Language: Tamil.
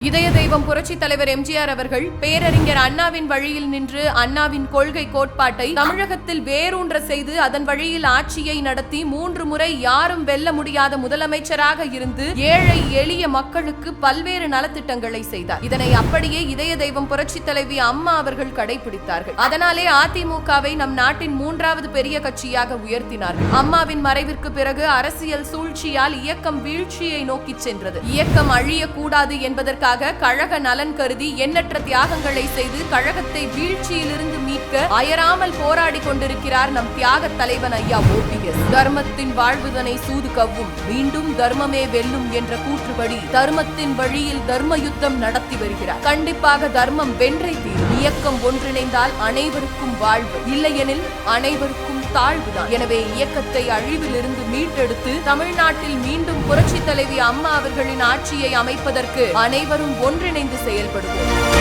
இதய தெய்வம் புரட்சி தலைவர் எம்ஜிஆர் அவர்கள் பேரறிஞர் அண்ணாவின் வழியில் நின்று அண்ணாவின் கொள்கை கோட்பாட்டை தமிழகத்தில் வேரூன்ற செய்து அதன் வழியில் ஆட்சியை நடத்தி மூன்று முறை யாரும் வெல்ல முடியாத முதலமைச்சராக இருந்து ஏழை எளிய மக்களுக்கு பல்வேறு நலத்திட்டங்களை செய்தார். இதனை அப்படியே இதய தெய்வம் புரட்சி தலைவி அம்மா அவர்கள் கடைபிடித்தார்கள். அதனாலே அதிமுகவை நம் நாட்டின் மூன்றாவது பெரிய கட்சியாக உயர்த்தினார்கள். அம்மாவின் மறைவிற்கு பிறகு அரசியல் சூழ்ச்சியால் இயக்கம் வீழ்ச்சியை நோக்கி சென்றது. இயக்கம் அழியக்கூடாது என்பதற்கு என்பதற்காக கழக நலன் கருதி எண்ணற்ற தியாகங்களை செய்து கழகத்தை வீழ்ச்சியிலிருந்து மீட்க அயராமல் போராடி கொண்டிருக்கிறார் நம் தியாக தலைவன் ஐயா ஓபிஎஸ். தர்மத்தின் வாழ்வுதனை சூது கவ்வும். மீண்டும் தர்மமே வெல்லும் என்ற கூற்றுப்படி தர்மத்தின் வழியில் தர்ம யுத்தம் நடத்தி வருகிறார். கண்டிப்பாக தர்மம் வென்றை தீரும். இயக்கம் ஒன்றிணைந்தால் அனைவருக்கும் வாழ்வு. இல்லையெனில் அனைவருக்கும் தாழ்வுதான். எனவே இயக்கத்தை அழிவிலிருந்து மீட்டெடுத்து தமிழ்நாட்டில் மீண்டும் புரட்சி தலைவி அம்மா அவர்களின் ஆட்சியை அமைப்பதற்கு அனைவரும் ஒன்றிணைந்து செயல்படுவோம்.